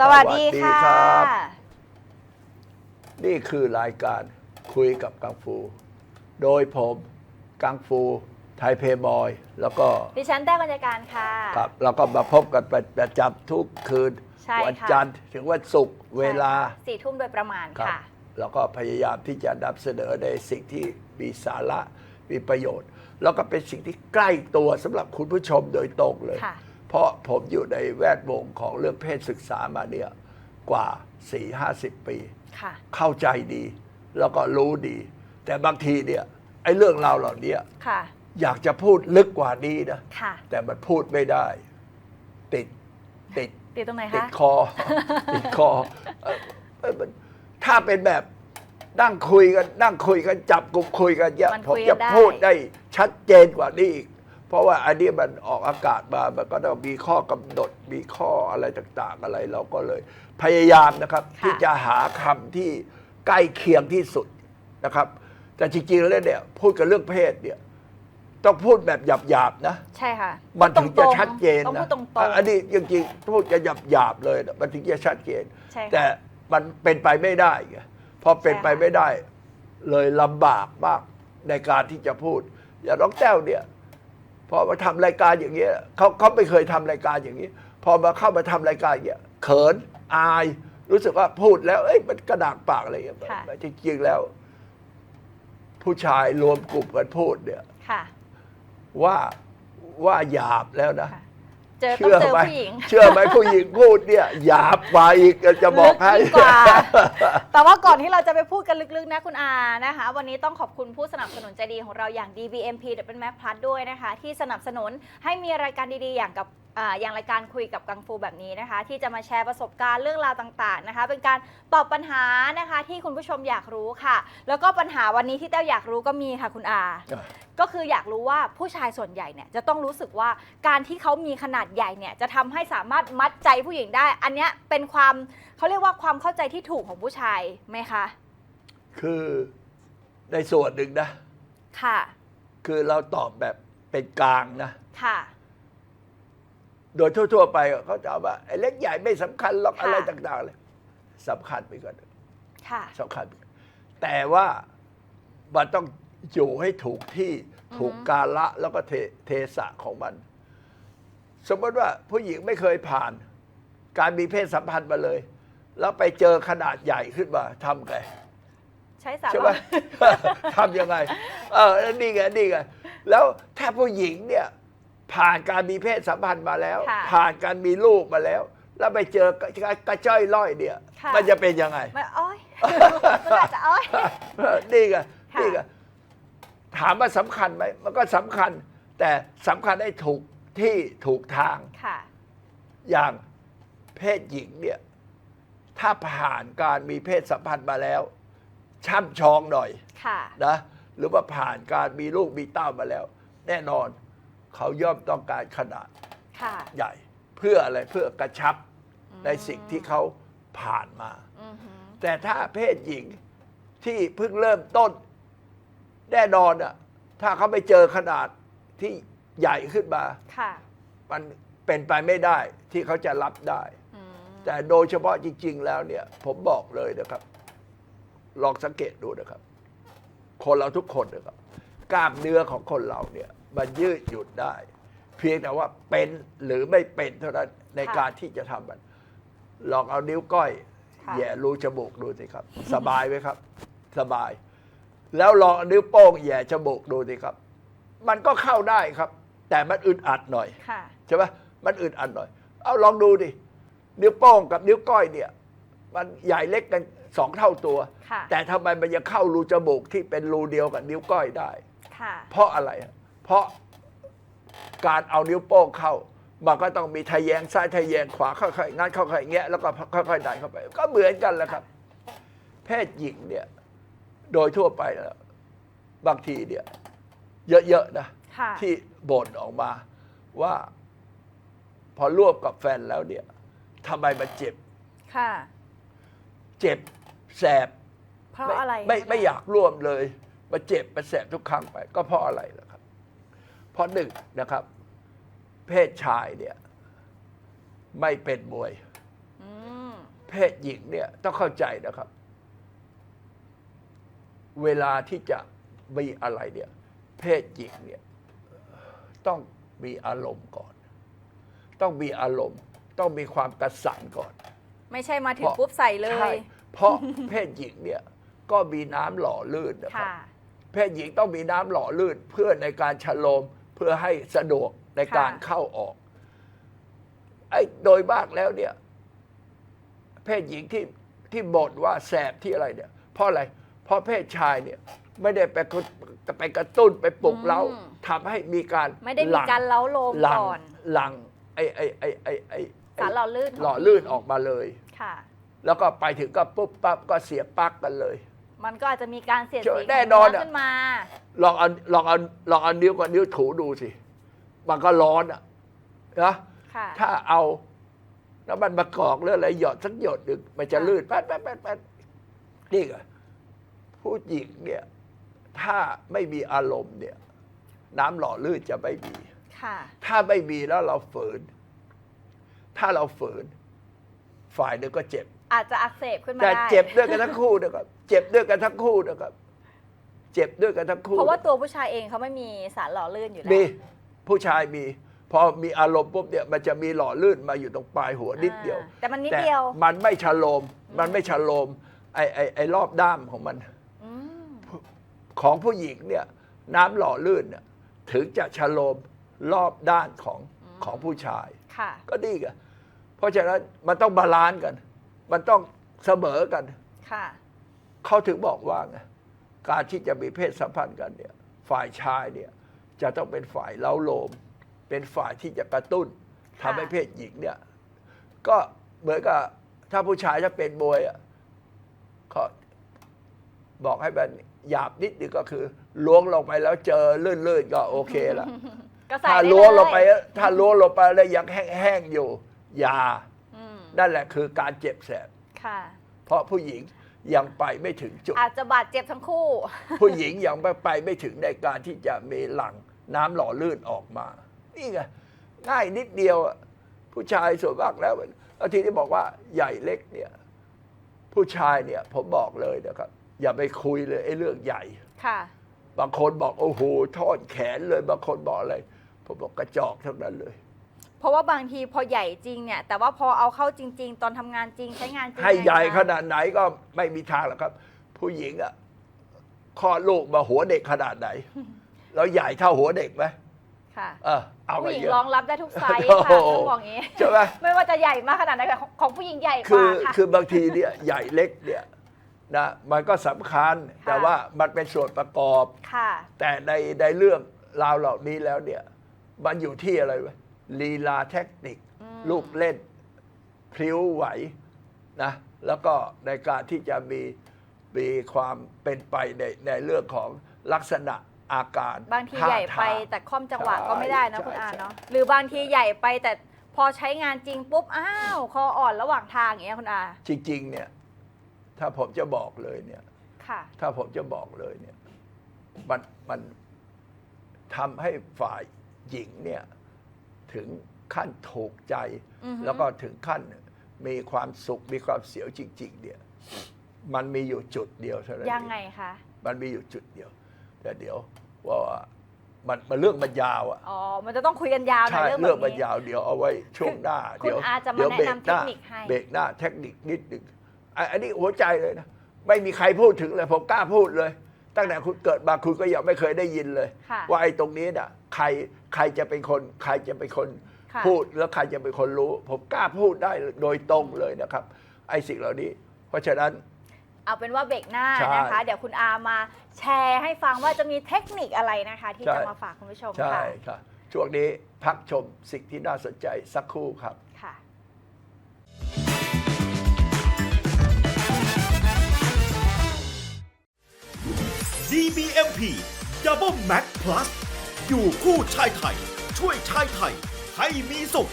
สวัสดีค่ะ สวัสดีครับนี่คือรายการคุยกับกังฟู โดยผมกังฟูไทยเพย์บอย แล้วก็ดิฉันแต้วกัญญาการค่ะ ครับเราก็มาพบกันเป็นประจำทุกคืน ใช่วัค่ะจันทร์ถึงวันศุกร์เวลาสี่ทุ่มโดยประมาณครับค่ะ แล้วก็พยายามที่จะนำเสนอในสิ่งที่มีสาระมีประโยชน์ แล้วก็เป็นสิ่งที่ใกล้ตัวสำหรับคุณผู้ชมโดยตรงเลย ค่ะ เพราะผมอยู่ในแวดวงของเรื่องเพศศึกษามาเนี่ยกว่า 4-50 ปี ค่ะ เข้าใจดี แล้วก็รู้ดี แต่บางทีเนี่ยไอ้เรื่องราวเหล่านี้ค่ะ อยากจะพูดลึกกว่านี้นะ ค่ะ แต่มันพูดไม่ได้ ติดติดติดตรงไหนติดคะคอ ติดคอเอ่อเอ่อมันถ้าเป็นแบบนั่งคุยกันนั่งคุยกันจับกลุ่มคุยกันเนี่ยมันผมคุยจะกันได้ พูดได้ชัดเจนกว่านี้อีก เพราะว่าอันนี้มันออกอากาศมามันก็ต้องมีข้อกำหนดมีข้ออะไรต่างๆ อะไรเราก็เลย พยายามนะครับค่ะที่จะหาคำที่ใกล้เคียงที่สุดนะครับ แต่จริงๆแล้วเนี่ยพูดกันเรื่องเพศเนี่ยต้องพูดแบบหยาบๆนะ ใช่ค่ะ มันถึงจะตรงๆชัดเจนต้องนะพูดตรงอะอันนี้จริงๆพูดจะหยาบหยาบๆเลยนะมันถึงจะชัดเจนใช่ค่ะแต่มันเป็นไปไม่ได้ไงพอเป็นใช่ค่ะไปไม่ได้ เลยลำบากมากในการที่จะพูด อย่างน้องแต้วเนี่ย พอมาทำรายการอย่างเงี้ยเขาเขาไม่เคยทำรายการอย่างนี้ พอมาเข้ามาทำรายการอย่างเงี้ยเขินอาย รู้สึกว่าพูดแล้วเอ้ยมันกระดากปากอะไรอย่างเงี้ยค่ะจริงๆแล้ว ผู้ชายรวมกลุ่มกันพูดเนี่ยค่ะว่าว่าหยาบแล้วนะค่ะ เจอต้องเจอไหมผู้หญิง เชื่อไหมผู้หญิงพูดเนี่ยหยาบกว่าอีกจะบอกให้ลึกยิ่งกว่า แต่ว่าก่อนที่เราจะไปพูดกันลึกๆนะคุณอานะคะ วันนี้ต้องขอบคุณผู้สนับสนุนใจดีของเราอย่าง DBMP เดเป็นแม็กพลัสด้วยนะคะ ที่สนับสนุนให้มีรายการดีๆ อย่างกับ อ่าอย่างรายการคุยกับกังฟูแบบนี้นะคะ ที่จะมาแชร์ประสบการณ์เรื่องราวต่าง ๆนะคะ เป็นการตอบปัญหานะคะ ที่คุณผู้ชมอยากรู้ค่ะ แล้วก็ปัญหาวันนี้ที่เต้าอยากรู้ก็มีค่ะคุณอาก็คืออยากรู้ว่าผู้ชายส่วนใหญ่เนี่ยจะต้องรู้สึกว่าการที่เขามีขนาดใหญ่เนี่ยจะทำให้สามารถมัดใจผู้หญิงได้ อันเนี้ยเป็นความเขาเรียกว่าความเข้าใจที่ถูกของผู้ชายไหมคะคือในส่วนหนึ่งนะ ค่ะ คือเราตอบแบบเป็นกลางนะ ค่ะ โดยทั่ว ๆ ไปเขาจะเอาว่าไอ้เล็กใหญ่ไม่สำคัญหรอกค่ะ อะไรต่างๆเลยสำคัญไปก่อนค่ะ สำคัญไปก่อนแต่ว่ามันต้องอยู่ให้ถูกที่อือฮึถูกกาละแล้วก็เทเทสะของมัน สมมติว่าผู้หญิงไม่เคยผ่าน การมีเพศสัมพันธ์มาเลย แล้วไปเจอขนาดใหญ่ขึ้นมาทำไง ใช้สาใช่ไหมระทำยังไง เออแล้วนี่ไง นี่ไง แล้วถ้าผู้หญิงเนี่ย ผ่านการมีเพศสัมพันธ์มาแล้ว ค่ะผ่านการมีลูกมาแล้ว แล้วไปเจอกระกระจ้อยล่อยเนี่ย ค่ะ มันจะเป็นยังไง มันอ้อย มันอาจจะอ้อย นี่ไงค่ะ นี่ไงถามว่าสำคัญไหมมันก็สำคัญ แต่สำคัญให้ถูกที่ถูกทาง ค่ะ อย่างเพศหญิงเนี่ย ถ้าผ่านการมีเพศสัมพันธ์มาแล้ว ช่ำชองหน่อยค่ะ นะ หรือว่าผ่านการมีลูกมีเต้ามาแล้ว แน่นอน เขาย่อมต้องการขนาดค่ะ ใหญ่ เพื่ออะไรเพื่อกระชับอืมในสิ่งที่เขาผ่านมา อือหือแต่ถ้าเพศหญิงที่เพิ่งเริ่มต้น แน่นอนอะถ้าเขาไปเจอขนาดที่ใหญ่ขึ้นมา ค่ะ มันเป็นไปไม่ได้ที่เขาจะรับได้ อืมแต่โดยเฉพาะจริง ๆ แล้วเนี่ย ผมบอกเลยนะครับ ลองสังเกตดูนะครับ คนเราทุกคนนะครับกล้ามเนื้อของคนเราเนี่ย มันยืดหยุ่นได้ เพียงแต่ว่าเป็นหรือไม่เป็นเท่านั้นในการที่จะทำมัน ลองเอานิ้วก้อยค่ะ แหย่รูจมูกดูสิครับ สบายไหมครับ สบาย แล้วลองเอานิ้วโป้งแหย่จมูกดูสิครับ มันก็เข้าได้ครับ แต่มันอึดอัดหน่อย ค่ะ ใช่ไหมมันอึดอัดหน่อย เอาลองดูดิ นิ้วโป้งกับนิ้วก้อยเนี่ย มันใหญ่เล็กกันสองเท่าตัว ค่ะ แต่ทำไมมันยังเข้ารูจมูกที่เป็นรูเดียวกับนิ้วก้อยได้ ค่ะ เพราะอะไรอะ เพราะการเอานิ้วโป้งเข้า มันก็ต้องมีทะแยงซ้ายทะแยงขวาค่อยๆงัดค่อยๆแงะแล้วก็ค่อยๆดันเข้าไป ก็เหมือนกันแหละครับ เพศหญิงเนี่ย โดยทั่วไปแล้วบางทีเนี่ย เยอะๆนะค่ะที่บ่นออกมาว่า พอร่วมกับแฟนแล้วเนี่ยทำไมมันเจ็บค่ะเจ็บแสบเพราะไม่อะไร ไม่คะไม่อยากร่วมเลยมันเจ็บมันแสบทุกครั้งไป ก็เพราะอะไรล่ะครับ เพราะหนึ่งนะครับ เพศชายเนี่ย ไม่เป็นมวย อืมเพศหญิงเนี่ยต้องเข้าใจนะครับ เวลาที่จะมีอะไรเนี่ย เพศหญิงเนี่ย ต้องมีอารมณ์ก่อน ต้องมีอารมณ์ ต้องมีความกระสันก่อน ไม่ใช่มาถึงเพราะปุ๊บใส่เลใช่ ย เพราะเพศหญิงเนี่ยก็มีน้ำหล่อลื่นนะครับ ค่ะ เพศหญิงต้องมีน้ำหล่อลื่นเพื่อในการชะโลมเพื่อให้สะดวกในการค่ะเข้าออก ไอ้โดยมากแล้วเนี่ย เพศหญิงที่ที่บ่นว่าแสบที่อะไรเนี่ย เพราะอะไร เพราะเพศชายเนี่ย ไม่ได้ไปกระไปกระตุ้นไปปลุกเร้าอืมทำให้มีการไม่ได้หมีลั่งการเล้าโลมหลังก่อนหลังไอ้ไอ้ไอ้ไอ้ไอ้สารหล่อลื่นขงหล่อลื่นออกมาเลย ค่ะ แล้วก็ไปถึงก็ปุ๊บปั๊บก็เสียปลั๊กกันเลย มันก็อาจจะมีการเสียดเจอสีแน่นอนขงอะ ขึ้นมา ลองเอาลองเอาลองเอานิ้วกับนิ้วถูดูสิ มันก็ร้อนอะนะค่ะ ถ้าเอาน้ำมันมะกอกหรืออะไรหยดสักหยดหนึ่งมันจะค่ะ ลื่นแป๊ดแป๊ดแป๊ดแป๊ดนี่ไงผู้หญิงเนี่ย ถ้าไม่มีอารมณ์เนี่ย น้ำหล่อลื่นจะไม่มี ค่ะ ถ้าไม่มีแล้วเราฝืน ถ้าเราฝืน ฝ่ายหนึ่งก็เจ็บ อาจจะอักเสบขึ้นมาแต่ได้ เจ็บด้วยกันทั้งคู่นะครับ เจ็บด้วยกันทั้งคู่นะครับ เจ็บด้วยกันทั้งคู่เพราะว่าตัวผู้ชายเองเขาไม่มีสารหล่อลื่นอยู่แล้ว มีผู้ชายมีพอมีอารมณ์ปุ๊บเนี่ยมันจะมีหล่อลื่นมาอยู่ตรงปลายหัวนิดเดียวอ่าแต่มันนิดแต่เดียว มันไม่ชะโลม มันไม่ชะโลมไอไอไอรอบด้ามของมัน อืมของผู้หญิงเนี่ยน้ำหล่อลื่นเนี่ยถึงจะชะโลมรอบด้านของของผู้ชาย ค่ะ ก็ดีกันเพราะฉะนั้นมันต้องบาลานซ์กัน มันต้องเสมอกัน ค่ะ เขาถึงบอกว่าไงการที่จะมีเพศสัมพันธ์กันเนี่ย ฝ่ายชายเนี่ย จะต้องเป็นฝ่ายเล้าโลม เป็นฝ่ายที่จะกระตุ้นค่ะทำให้เพศหญิงเนี่ย ก็เหมือนกับถ้าผู้ชายจะเป็นมวยอะเขาบอกให้มันหยาบนิดนึงก็คือล้วงลงไปแล้วเจอลื่นๆก็โอเคละ ก็ใส่ถ้าได้ล้วงลงไปเลยถ้าล้วงลงไปแล้วยังแห้งๆอยู่ อยาอืม นั่นแหละคือการเจ็บแสบ ค่ะ เพราะผู้หญิงยังไปไม่ถึงจุด อาจจะบาดเจ็บทั้งคู่ ผู้หญิงยังไปไปไม่ถึงในการที่จะมีหลังน้ำหล่อลื่นออกมา นี่ไงง่ายนิดเดียวอะผู้ชายส่วนมากแล้วแล้วทีนี้บอกว่าใหญ่เล็กเนี่ย ผู้ชายเนี่ย ผมบอกเลยนะครับ อย่าไปคุยเลยไอ้เรื่องใหญ่ ค่ะ บางคนบอกโอ้โหทอดแขนเลย บางคนบอกอะไรผมบอกกระจอกทั้งนั้นเลย เพราะว่าบางทีพอใหญ่จริงเนี่ย แต่ว่าพอเอาเข้าจริง ๆ ตอนทำงานจริงใช้งานจริงให้ใหญ่เนี่ยขนาดไหนก็ไม่มีทางหรอกครับ ผู้หญิงอะคลอดลูกมาหัวเด็กขนาดไหน แล้วใหญ่เท่าหัวเด็กไหมค่ะเออเอาไปผู้หญิงเยอะรองรับได้ทุกไซส์โอ้ค่ะโหต้องบอกอย่างนี้ ใช่ไหม ไม่ว่าจะใหญ่มากขนาดไหนแต่ของของผู้หญิงใหญ่กคืว่าอค่ะ คือบางทีเนี่ยใหญ่เล็กเนี่ยนะมันก็สำคัญแต่ว่ามันเป็นส่วนประกอบ ค่ะ แต่ในในเรื่องราวเหล่านี้แล้วเนี่ย มันอยู่ที่อะไรวะ ลีลาเทคนิคอืมลูกเล่น พลิ้วไหวนะแล้วก็ในการที่จะมีมีความเป็นไปในในเรื่องของลักษณะอาการบางทีท่ใหญ่ไปทางแต่ค่อมจังหวะก็ไม่ได้นะใช่คุณอาใช่เนาะหรือบางทีใหญ่ไปแต่พอใช้งานจริงปุ๊บ อ้าว คออ่อนระหว่างทางอย่างเงี้ยคุณอา จริง ๆ เนี่ย ถ้าผมจะบอกเลยเนี่ยค่ะถ้าผมจะบอกเลยเนี่ย มันมันทำให้ฝ่ายหญิงเนี่ย ถึงขั้นถูกใจอือฮึแล้วก็ถึงขั้นมีความสุขมีความเสียวจริง ๆ เนี่ย มันมีอยู่จุดเดียวเท่านั้นยังไงเอคะมันมีอยู่จุดเดียว แต่เดี๋ยวว่ามันมันเรื่องมันยาวอะอ๋อ มันจะต้องคุยกันยาวหน่ใช่อยเรื่องเรื่องแบบมันนี้ยาวเดี๋ยวเอาไว้ช่วงหน้าคุณเดี๋ยวอาจะมาเดี๋ยวแนะเบรกนำหน้าเทคนิคให้เบรกหน้าเทคนิคนิดหนึ่งอะอันนี้หัวใจเลยนะ ไม่มีใครพูดถึงเลย ผมกล้าพูดเลย ตั้งแต่คุณเกิดมาคุณก็ยังไม่เคยได้ยินเลย ค่ะ ว่าไอ้ตรงนี้น่ะใครใครจะเป็นคน ใครจะเป็นคน ค่ะ พูดแล้วใครจะเป็นคนรู้ ผมกล้าพูดได้โดยตรงเลยนะครับ ไอ้สิ่งเหล่านี้ เพราะฉะนั้น เอาเป็นว่าเบรกหน้าใช่นะคะ เดี๋ยวคุณอามาแชร์ให้ฟังว่าจะมีเทคนิคอะไรนะคะ ที่ใช่ จะมาฝากคุณผู้ชมใช่ค่ะครับช่วงนี้พักชมสิ่งที่น่าสนใจสักครู่ครับ DBMP Double Max Plus อยู่คู่ชายไทย ช่วยชายไทย ให้มีสุข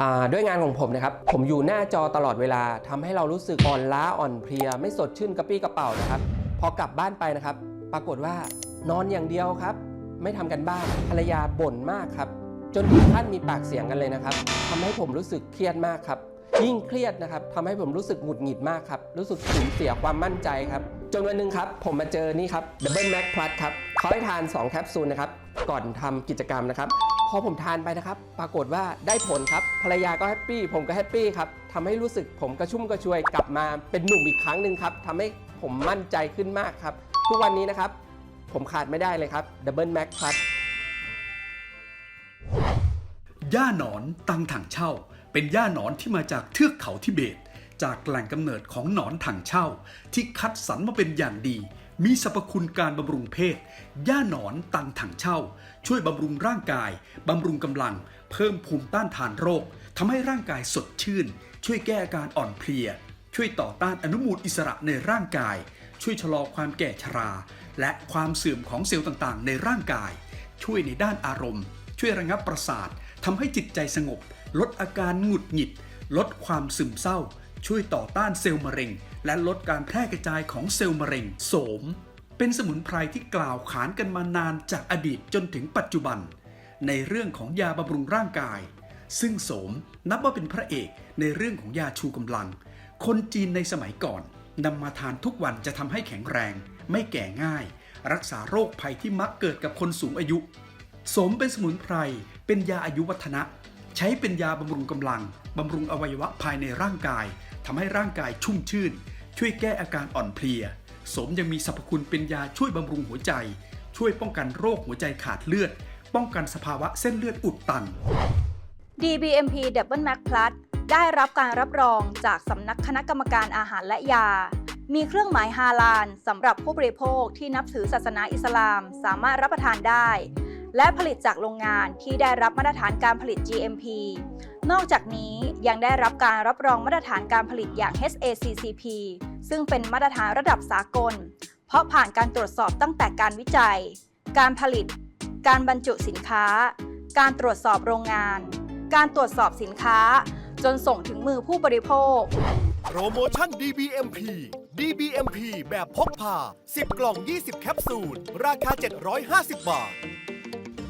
อ่าด้วยงานของผมนะครับ ผมอยู่หน้าจอตลอดเวลาทำให้เรารู้สึกอ่อนล้าอ่อนเพลีย ไม่สดชื่นกระปี้กระเป๋านะครับ พอกลับบ้านไปนะครับ ปรากฏว่านอนอย่างเดียวครับ ไม่ทำกันบ้านภรรยาบ่นมากครับ จนถึงขั้นมีปากเสียงกันเลยนะครับทำให้ผมรู้สึกเครียดมากครับ ยิ่งเครียดนะครับทำให้ผมรู้สึกหงุดหงิดมากครับ รู้สึกสูญเสียความมั่นใจครับ จนวันหนึ่งครับ ผมมาเจอนี่ครับ Double Max Plus ครับเขาให้ทาน 2 แคปซูลนะครับ ก่อนทำกิจกรรมนะครับ พอผมทานไปนะครับ ปรากฏว่าได้ผลครับ ภรรยาก็แฮปปี้ ผมก็แฮปปี้ครับทำให้รู้สึกผมกระชุ่มกระชวยกลับมาเป็นหนุ่มอีกครั้งหนึ่งครับทำให้ผมมั่นใจขึ้นมากครับ ทุกวันนี้นะครับ ผมขาดไม่ได้เลยครับ Double Max Plus ย่าหนอนตังถังเช่า เป็นย่าหนอนที่มาจากเทือกเขาทิเบต จากแหล่งกำเนิดของหนอนถังเช่า ที่คัดสรรมาเป็นอย่างดี มีสรรพคุณการบำรุงเพศย่าหนอนตังถังเช่า ช่วยบำรุงร่างกายบำรุงกำลัง เพิ่มภูมิต้านทานโรคทำให้ร่างกายสดชื่น ช่วยแก้อาการอ่อนเพลีย ช่วยต่อต้านอนุมูลอิสระในร่างกาย ช่วยชะลอความแก่ชรา และความเสื่อมของเซลล์ต่างๆ ในร่างกาย ช่วยในด้านอารมณ์ ช่วยระงับประสาททำให้จิตใจสงบ ลดอาการหงุดหงิด ลดความซึมเศร้า ช่วยต่อต้านเซลล์มะเร็ง และลดการแพร่กระจายของเซลล์มะเร็ง โสม เป็นสมุนไพรที่กล่าวขานกันมานานจากอดีตจนถึงปัจจุบัน ในเรื่องของยาบำรุงร่างกาย ซึ่งโสมนับว่าเป็นพระเอกในเรื่องของยาชูกำลัง คนจีนในสมัยก่อนนำมาทานทุกวันจะทำให้แข็งแรง ไม่แก่ง่าย รักษาโรคภัยที่มักเกิดกับคนสูงอายุโสมเป็นสมุนไพร เป็นยาอายุวัฒนะ ใช้เป็นยาบำรุงกำลัง บำรุงอวัยวะภายในร่างกาย ทำให้ร่างกายชุ่มชื่น ช่วยแก้อาการอ่อนเพลีย สมยังมีสรรพคุณเป็นยาช่วยบำรุงหัวใจ ช่วยป้องกันโรคหัวใจขาดเลือด ป้องกันสภาวะเส้นเลือดอุดตัน DBMP Double Max Plus ได้รับการรับรองจากสำนักคณะกรรมการอาหารและยา มีเครื่องหมายฮาลาลสำหรับผู้บริโภคที่นับถือศาสนาอิสลาม สามารถรับประทานได้ และผลิตจากโรงงานที่ได้รับมาตรฐานการผลิต GMP นอกจากนี้ยังได้รับการรับรองมาตรฐานการผลิตอย่าง HACCP ซึ่งเป็นมาตรฐานระดับสากล เพราะผ่านการตรวจสอบตั้งแต่การวิจัย การผลิต การบรรจุสินค้า การตรวจสอบโรงงาน การตรวจสอบสินค้า จนส่งถึงมือผู้บริโภค โปรโมชั่น DBMP DBMP แบบพกพา 10 กล่อง 20 แคปซูล ราคา 750 บาท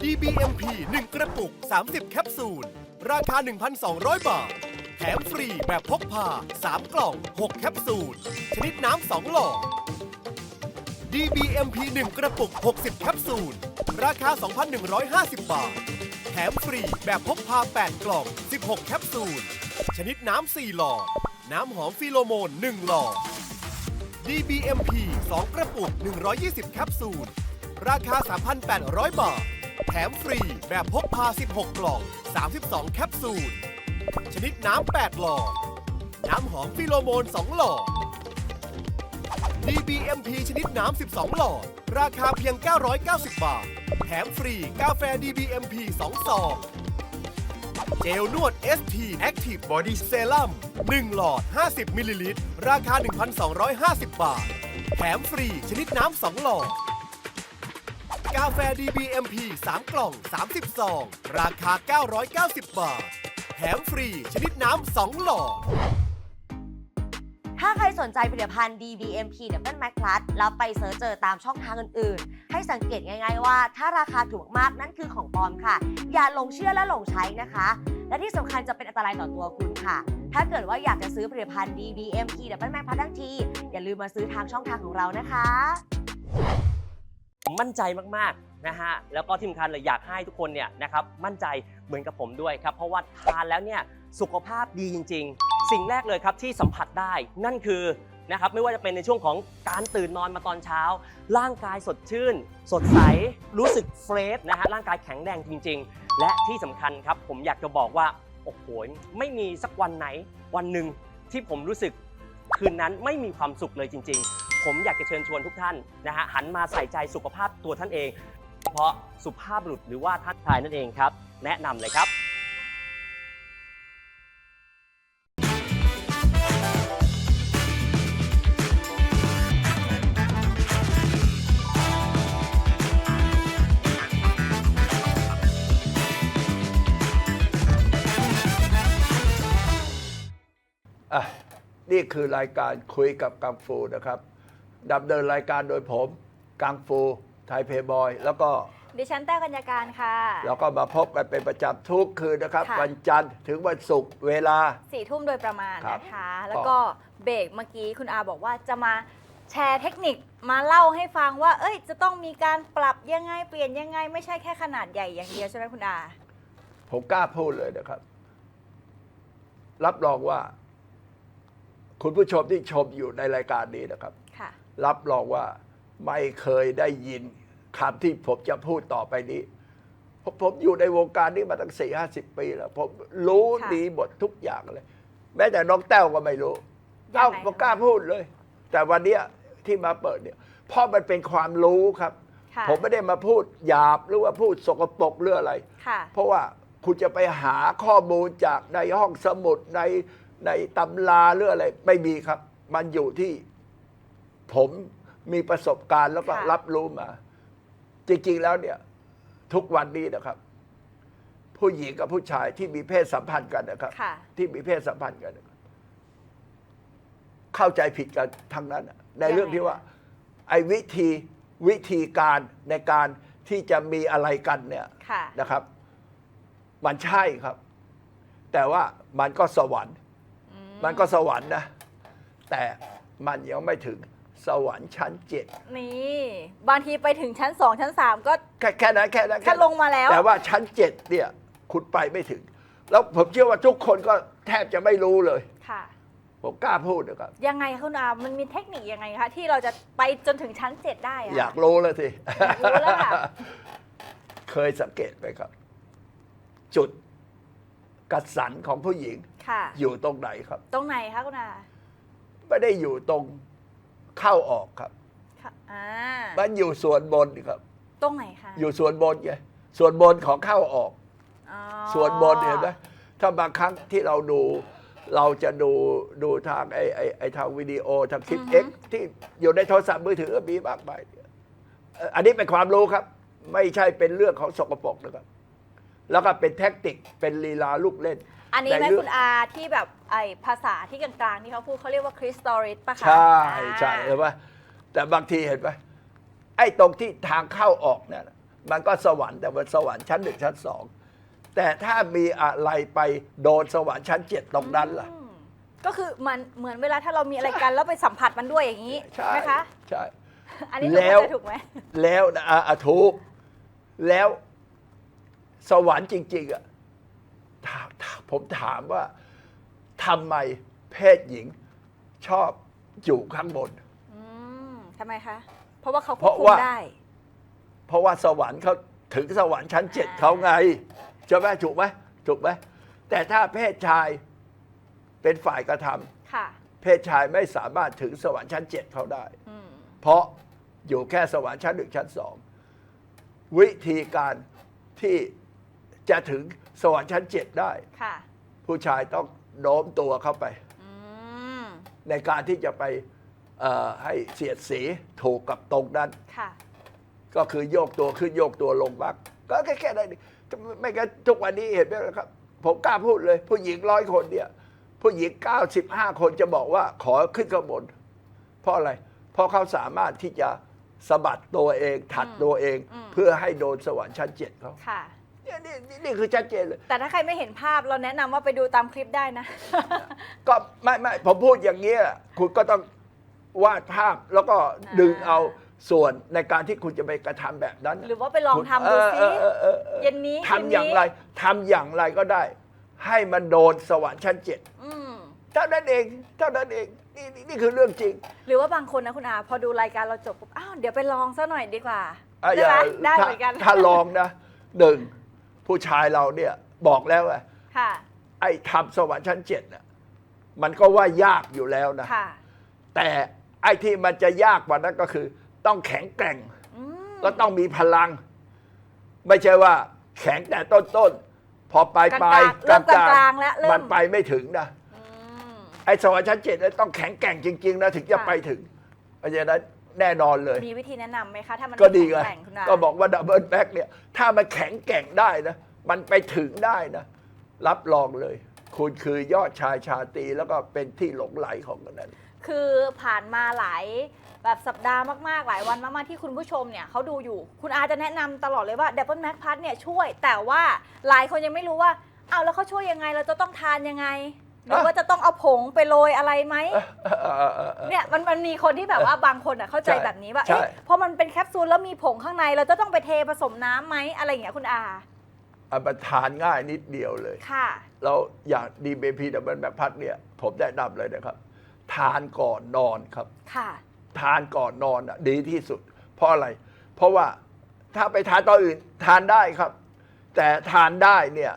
DBMP 1 กระปุก 30 แคปซูล ราคา 1,200 บาท แถมฟรีแบบพกพา 3 กล่อง 6 แคปซูล ชนิดน้ำ 2 หลอด DBMP 1 กระปุก 60 แคปซูล ราคา 2,150 บาท แถมฟรีแบบพกพา 8 กล่อง 16 แคปซูล ชนิดน้ำ 4 หลอด น้ำหอมฟิโลโมน 1 หลอด DBMP 2 กระปุก 120 แคปซูล ราคา 3,800 บาท ถมฟรี แบบพกพา 16 กล่อง 32 แคปซูล ชนิดน้ำ 8 หลอด น้ำหอมฟิโลโมน 2 หลอด DBMP ชนิดน้ำ 12 หลอด ราคาเพียง 990 บาท แถมฟรีกาแฟ DBMP 2 ซอง เจลนวด ST Active Body Serum 1 หลอด 50 มิลลิลิตร ราคา 1,250 บาท แถมฟรีชนิดน้ำ 2 หลอด กาแฟ DBMP 3 กล่อง 30ซอง ราคา 990 บาท แถมฟรีชนิดน้ำ 2 หลอด ถ้าใครสนใจผลิตภัณฑ์ DBMP Double Max Plus แล้วไปเสิร์ชเจอตามช่องทางอื่น ๆ ให้สังเกตง่าย ๆ ว่า ถ้าราคาถูกมากนั่นคือของปลอมค่ะ อย่าหลงเชื่อและหลงใช้นะคะ และที่สำคัญจะเป็นอันตรายต่อตัวคุณค่ะถ้าเกิดว่าอยากจะซื้อผลิตภัณฑ์ DBMP Double Max Plus ทั้งที อย่าลืมมาซื้อทางช่องทางของเรานะคะ มั่นใจมากๆนะฮะแล้วก็ที่สำคัญเลยอยากให้ทุกคนเนี่ยนะครับมั่นใจเหมือนกับผมด้วยครับเพราะว่าทานแล้วเนี่ยสุขภาพดีจริง ๆ สิ่งแรกเลยครับที่สัมผัสได้นั่นคือนะครับไม่ว่าจะเป็นในช่วงของการตื่นนอนมาตอนเช้า ร่างกายสดชื่น สดใส รู้สึกเฟรชนะฮะร่างกายแข็งแรงจริง ๆ และที่สำคัญครับผมอยากจะบอกว่าโอ้โหไม่มีสักวันไหนวันหนึ่งที่ผมรู้สึกคืนนั้นไม่มีความสุขเลยจริง ๆ ผมอยากจะเชิญชวนทุกท่านนะฮะหันมาใส่ใจสุขภาพตัวท่านเอง เพราะสุภาพบุรุษหรือว่าท่านชายนั่นเองครับ แนะนำเลยครับ อะนี่คือรายการคุยกับกังฟูนะครับ ดำเนินรายการโดยผมกังฟูไทยเพย์บอย แล้วก็ดิฉันแต้วกัญญาการค่ะ แล้วก็มาพบกันเป็นประจำทุกคืนนะครับ ค่ะ วันจันทร์ถึงวันศุกร์เวลา สี่ทุ่มโดยประมาณครับนะคะ แล้วก็เบรกเมื่อกี้คุณอาบอกว่าจะมาแชร์เทคนิคมาเล่าให้ฟังว่า เอ้ย จะต้องมีการปรับยังไงเปลี่ยนยังไง ไม่ใช่แค่ขนาดใหญ่อย่างเดียวใช่ไหมคุณอา ผมกล้าพูดเลยนะครับ รับรองว่า คุณผู้ชมที่ชมอยู่ในรายการนี้นะครับค่ะ รับรองว่าไม่เคยได้ยินคำที่ผมจะพูดต่อไปนี้ผมผมอยู่ในวงการนี้มาตั้งสี่ห้าสิบปีแล้ว ผมรู้ค่ะ ดีหมดทุกอย่างเลย แม้แต่น้องแต้วก็ไม่รู้ยังไงเอ้าคะผมกล้าพูดเลย แต่วันเนี้ยที่มาเปิดเนี่ยเพราะมันเป็นความรู้ครับ ค่ะผมไม่ได้มาพูดหยาบหรือว่าพูดสกปรกหรืออะไร ค่ะ เพราะว่าคุณจะไปหาข้อมูลจากในห้องสมุดในในตำราหรืออะไรไม่มีครับ มันอยู่ที่ ผมมีประสบการณ์แล้วก็ค่ะ รับรู้มา จริง ๆ แล้วเนี่ย ทุกวันนี้นะครับ ผู้หญิงกับผู้ชายที่มีเพศสัมพันธ์กันนะครับ ค่ะ ที่มีเพศสัมพันธ์กันนะครับ เข้าใจผิดกันทั้งนั้นน่ะในเรื่องที่ว่า ไอ้วิธีวิธีการในการที่จะมีอะไรกันเนี่ยค่ะ นะครับ มันใช่ครับ แต่ว่ามันก็สวรรค์ อืมันก็สวรรค์นะ แต่มันยังไม่ถึง สวรรค์ชั้นเจ็ดนี่ บางทีไปถึงชั้น2ชั้น3ก็ แค่แค่นั้นแค่นั้นแค่ลงมาแล้ว แต่ว่าชั้นเจ็ดเนี่ยคุณไปไม่ถึง แล้วผมเชื่อว่าทุกคนก็แทบจะไม่รู้เลย ค่ะ ผมกล้าพูดนะครับ ยังไงคะคุณอามันมีเทคนิคยังไงคะ ที่เราจะไปจนถึงชั้น7ได้อะอยากรู้แล้วสิอยากรู้แล้วค่ะ เคยสังเกตไหมครับ จุดกระสันของผู้หญิง ค่ะ อยู่ตรงไหนครับ ตรงไหนคะคุณอา ไม่ได้อยู่ตรง เข้าออกครับ ค่ะอ่ามันอยู่ส่วนบนครับ ตรงไหนคะอยู่ส่วนบนไงส่วนบนของเข้าออก อ๋อส่วนบนเห็นไหมถ้าบางครั้งที่เราดู เราจะดูดูทางไอไอไอทางวิดีโอทางคลิป X ที่อยู่ในโทรศัพท์มือถือก็มีมากมายเอ่ออันนี้เป็นความรู้ครับ ไม่ใช่เป็นเรื่องของสกปรกนะครับ แล้วก็เป็นแท็กติกเป็นลีลาลูกเล่น อันนี้ไหมในเรื่องคุณอาที่แบบไอภาษาที่กลางๆที่เขาพูดเขาเรียกว่าคริสตอริสปะคะใช่อ่าใช่เห็นไหมแต่บางทีเห็นไหมไอ้ตรงที่ทางเข้าออกเนี่ยนะมันก็สวรรค์แต่มันสวรรค์ชั้นหนึ่งชั้นสองแต่ถ้ามีอะไรไปโดนสวรรค์ชั้นเจ็ดตรงนั้นล่ะอืมก็คือมันเหมือนเวลาถ้าเรามีอะไรกันแล้วไปสัมผัสมันด้วยอย่างนี้ใช่ไหมคะใช่อันนี้แล้วถูกไหมแล้วนะอะอะถูกแล้วสวรรค์จริง ๆอะ ถามถามผมถามว่าทำไมเพศหญิงชอบอยู่ข้างบน อืมทำไมคะ เพราะว่าเขาเพควบราะคุมว่าได้ เพราะว่าสวรรค์เขาถึงสวรรค์ชั้นเจ็ดอ่าเขาไงใช่ไหมถูกไหมถูกไหมแต่ถ้าเพศชายเป็นฝ่ายกระทำค่ะ เพศชายไม่สามารถถึงสวรรค์ชั้นเจ็ดเขาได้ อืม เพราะอยู่แค่สวรรค์ชั้นหนึ่งชั้นสองวิธีการที่ จะถึงสวรรค์ชั้นเจ็ดได้ ค่ะ ผู้ชายต้องโน้มตัวเข้าไป อืม ในการที่จะไปเอ่อให้เสียดสีถูกกับตรงนั้น ค่ะ ก็คือโยกตัวขึ้นโยกตัวลงบ้างก็แค่แค่นั้นเองไม่งั้นทุกวันนี้เห็นไหมล่ะครับ ผมกล้าพูดเลย ผู้หญิงร้อยคนเนี่ย ผู้หญิง 95 คนจะบอกว่าขอขึ้นข้างบน เพราะอะไร เพราะเขาสามารถที่จะสะบัดตัวเองถัดตัวเอง อืม เพื่อให้โดนสวรรค์ชั้นเจ็ดเขา ค่ะ เนี่ยนี่นี่นี่คือชัดเจนเลย แต่ถ้าใครไม่เห็นภาพเราแนะนำว่าไปดูตามคลิปได้นะ ก็ไม่ไม่ผมพูดอย่างนี้ยคุณก็ต้องวาดภาพแล้วก็ดึงอ่า เอาส่วนในการที่คุณจะไปกระทำแบบนั้นหรือว่าไปลองทำดูซิ เออเออเออเออเย็นนี้ทำอย่างไรทำอย่างไรก็ได้ ให้มันโดนสวรรค์ชั้นเจ็ดอืมเท่านั้นเองเท่านั้นเองนี่นี่นี่คือเรื่องจริง หรือว่าบางคนนะคุณอาพอดูรายการเราจบปุ๊บอ้าวเดี๋ยวไปลองซะหน่อยดีกว่าอะได้ไหมอย่าได้ถ้าเหมือนกันถ้าลองนะหนึ่ง ผู้ชายเราเนี่ยบอกแล้วว่าค่ะ ไอ้ทำสวรรค์ชั้นเจ็ดน่ะมันก็ว่ายากอยู่แล้วนะ ค่ะแต่ไอ้ที่มันจะยากกว่านั้นก็คือ ต้องแข็งแกร่ง อืมก็ต้องมีพลัง ไม่ใช่ว่า แข็งแต่ต้นๆพอปลายปลายกลางๆเริ่มกลางๆแล้วเริ่ม มันไปไม่ถึงนะ อืม ไอ้สวรรค์ชั้นเจ็ดเนี่ยต้องแข็งแกร่งจริง ๆ นะ ถึงจะค่ะ ไปถึงเพราะฉะนั้น แน่นอนเลย มีวิธีแนะนำไหมคะ ถ้ามันก็ดีไม่ไงแข็งแกร่งคุณอาก็บอกว่าดับเบิลแบ็กเนี่ยถ้ามันแข็งแกร่งได้นะ มันไปถึงได้นะ รับรองเลย คุณคือยอดชายชาตรีแล้วก็เป็นที่หลงไหลของคนนั้น คือผ่านมาหลายแบบสัปดาห์มากๆ หลายวันมากๆ ที่คุณผู้ชมเนี่ยเขาดูอยู่ คุณอาจะแนะนำตลอดเลยว่า Double Mac Plus เนี่ยช่วย แต่ว่าหลายคนยังไม่รู้ว่า เอาวแล้วเขาช่วยยังไง เราจะต้องทานยังไง หรือว่าจะต้องเอาผงไปโรยอะไรไหมเนี่ยมันมันมีคนที่แบบว่าบางคนอะเข้าใจใช่แบบนี้ว่าใช่เอ๊ะพอมันเป็นแคปซูลแล้วมีผงข้างใน เราจะต้องไปเทผสมน้ำไหมอะไรอย่างเงี้ยคุณอาอันมันทานง่ายนิดเดียวเลยค่ะแล้วอย่างดีเบพีดับเบิลแบคพัดเนี่ยผมแนะนำเลยนะครับ ทานก่อนนอนครับ ค่ะ ทานก่อนนอนอะดีที่สุด เพราะอะไร เพราะว่าถ้าไปทานตอนอื่นทานได้ครับ แต่ทานได้เนี่ย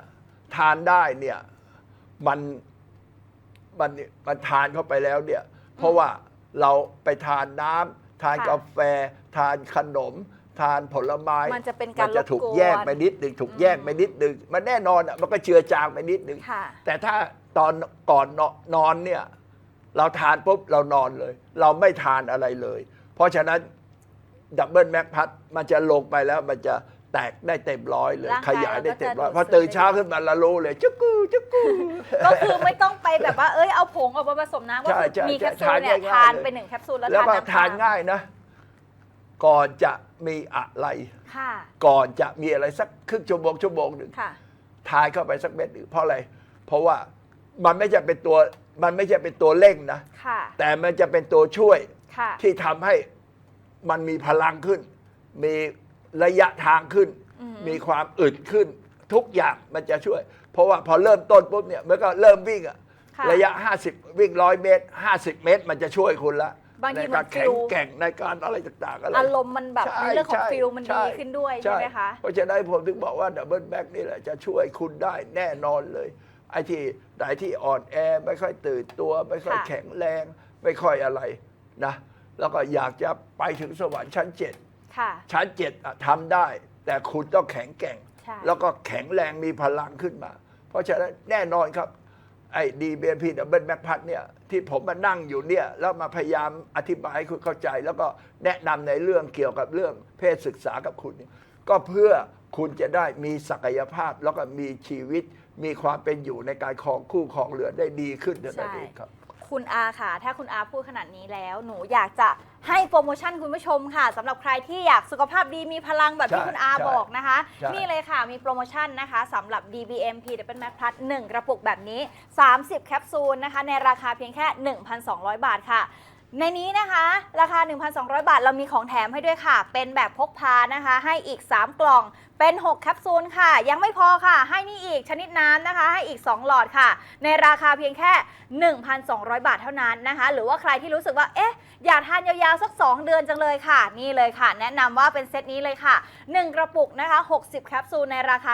ทานได้เนี่ยมัน มันมันทานเข้าไปแล้วเนี่ย เพราะว่าเราไปทานน้ำทานค่ะกาแฟ ทานขนม ทานผลไม้มันจะเป็นการมันจะถูกรบกวนแยกไปนิดหนึ่งถูกแยกไปนิดหนึ่งมันแน่นอนอะมันก็เจือจางไปนิดหนึ่งค่ะ แต่ถ้าตอนก่อนนอนเนี่ยเราทานปุ๊บเรานอนเลย เราไม่ทานอะไรเลย เพราะฉะนั้นดับเบิลแม็กพัดมันจะลงไปแล้วมันจะ แตกได้เต็มร้อยเลย ร่างกายขยายได้เต็มร้อยเราก็จะพอตื่นดูดซึม เช้าขึ้นมาละรู้เลยจุกกูจุกกู ก็คือไม่ต้องไปแบบว่า เอ้ย เอาผงออกมาผสมน้ำก็ใช่คือใช่มีแคปซูลทานเนี่ยง่ายๆทานเลย ไปหนึ่งแคปซูลแล้วแล้วทานก็น้ำทานง่ายนะ ก่อนจะมีอะไร ค่ะก่อนจะมีอะไรสักครึ่งชั่วโมงชั่วโมงหนึ่ง ค่ะ ทานเข้าไปสักเม็ดหนึ่งเพราะอะไร เพราะว่ามันไม่ใช่เป็นตัวมันไม่ใช่เป็นตัวเร่งนะ ค่ะ แต่มันจะเป็นตัวช่วยค่ะ ที่ทำให้มันมีพลังขึ้น มี ระยะทางขึ้นอืมมีความอึดขึ้น ทุกอย่างมันจะช่วย เพราะว่าพอเริ่มต้นปุ๊บเนี่ยมันก็เริ่มวิ่งอะค่ะระยะ 50 วิ่งร้อยเมตร 50 เมตร มันจะช่วยคุณละบางทีในเหมืกาอรนแข็ฟิงลแกร่งในการอะไรต่างๆอะไร อารมณ์มันแบบใช่ในเรื่องของใช่ฟิลมันใช่ดีขึ้นด้วยใช่ไหมคะ เพราะฉะนั้นผมถึงบอกว่าดับเบิลแบ็กนี่แหละจะช่วยคุณได้แน่นอนเลย ไอ้ที่ไหนที่อ่อนแอไม่ค่อยตื่นตัว ไม่ค่อยค่ะ แข็งแรง ไม่ค่อยอะไรนะ แล้วก็อยากจะไปถึงสวรรค์ชั้นเจ็ด ค่ะ ชั้นเจ็ดอะทำได้ แต่คุณต้องแข็งแกร่ง ใช่ แล้วก็แข็งแรงมีพลังขึ้นมา เพราะฉะนั้นแน่นอนครับ ไอ้ดีเบพีดับเบิลแบ็กพัดเนี่ยที่ผมมานั่งอยู่เนี่ย แล้วมาพยายามอธิบายให้คุณเข้าใจ แล้วก็แนะนำในเรื่องเกี่ยวกับเรื่องเพศศึกษากับคุณเนี่ยก็เพื่อคุณจะได้มีศักยภาพแล้วก็มีชีวิต มีความเป็นอยู่ในการครองคู่ครองเรือนได้ดีขึ้นเท่านั้นใช่เองครับ คุณอาค่ะ ถ้าคุณอาพูดขนาดนี้แล้ว หนูอยากจะให้โปรโมชั่นคุณผู้ชมค่ะสำหรับใครที่อยากสุขภาพดีมีพลังแบบที่ใช่คุณอาใช่บอกนะคะ ใช่ นี่เลยค่ะมีโปรโมชั่นนะคะสำหรับ DBMP เดี๋ยวเป็นแม็กพลัส1กระปุกแบบนี้ 30 แคปซูลนะคะ ในราคาเพียงแค่ 1,200 บาทค่ะ ในนี้นะคะราคา 1,200 บาท เรามีของแถมให้ด้วยค่ะ เป็นแบบพกพานะคะ ให้อีก 3 กล่องเป็น 6 แคปซูลค่ะ ยังไม่พอค่ะ ให้นี่อีกชนิดน้ำนะคะ ให้อีก 2 หลอดค่ะ ในราคาเพียงแค่ 1,200 บาทเท่านั้นนะคะ หรือว่าใครที่รู้สึกว่าเอ๊ะ อยากทานยาวๆสัก 2 เดือนจังเลยค่ะ นี่เลยค่ะ แนะนำว่าเป็นเซตนี้เลยค่ะ 1 กระปุกนะคะ 60 แคปซูลในราคา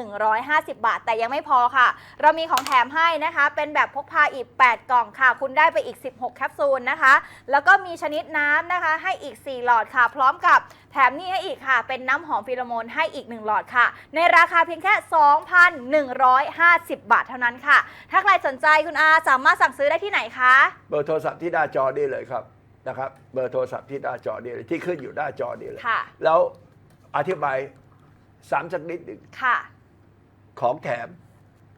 2,150 บาท แต่ยังไม่พอค่ะ เรามีของแถมให้นะคะ เป็นแบบพกพาอีก 8 กล่องค่ะ คุณได้ไปอีก 16 แคปซูลนะคะ แล้วก็มีชนิดน้ำนะคะ ให้อีก 4 หลอดค่ะ พร้อมกับ แถมนี่ให้อีกค่ะ เป็นน้ำหอมฟิโลโมนให้อีก 1 หลอดค่ะ ในราคาเพียงแค่ 2,150 บาทเท่านั้นค่ะ ถ้าใครสนใจคุณอาสามารถสั่งซื้อได้ที่ไหนคะ เบอร์โทรศัพท์ที่หน้าจอนี่เลยครับนะครับเบอร์โทรศัพท์ที่หน้าจอนี่เลยที่ขึ้นอยู่หน้าจอนี่เลยค่ะ แล้วอธิบายสามสักนิดหนึ่งค่ะ ของแถม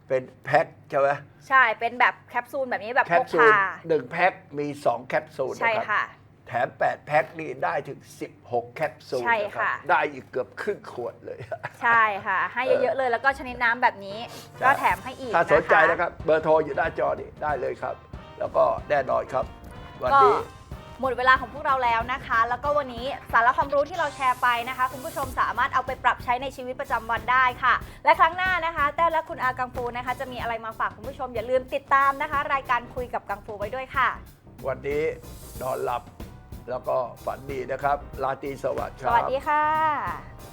เป็นแพ็คใช่ไหมใช่เป็นแบบแคปซูลแบบนี้แบบแคพปกซูลพาหนึ่งแพ็คมีสองแคปซูลใช่นะครับ ค่ะแถม 8 แพ็คนี่ได้ถึง 16 แคปซูลใช่นะครัค่ะได้อีกเกือบครึ่งขวดเลย ใช่ค่ะ ให้เยอะๆเลยแล้วก็ชนิดน้ำแบบนี้ ใช่ ก็แถมให้อีกถ้าสนใจนะคะนะครับ เบอร์โทรอยู่หน้าจอนี่ได้เลยครับ แล้วก็แน่นอนครับ วันก็นี้ หมดเวลาของพวกเราแล้วนะคะ แล้วก็วันนี้สาระความรู้ที่เราแชร์ไปนะคะ คุณผู้ชมสามารถเอาไปปรับใช้ในชีวิตประจำวันได้ค่ะ และครั้งหน้านะคะแต้วและคุณอากังฟูนะคะ จะมีอะไรมาฝากคุณผู้ชมอย่าลืมติดตามนะคะ รายการคุยกับกังฟูไว้ด้วยค่ะ วันนี้นอนหลับ แล้วก็ฝันดีนะครับ ราตรีสวัสดิ์คสรับ วัสดีค่ะ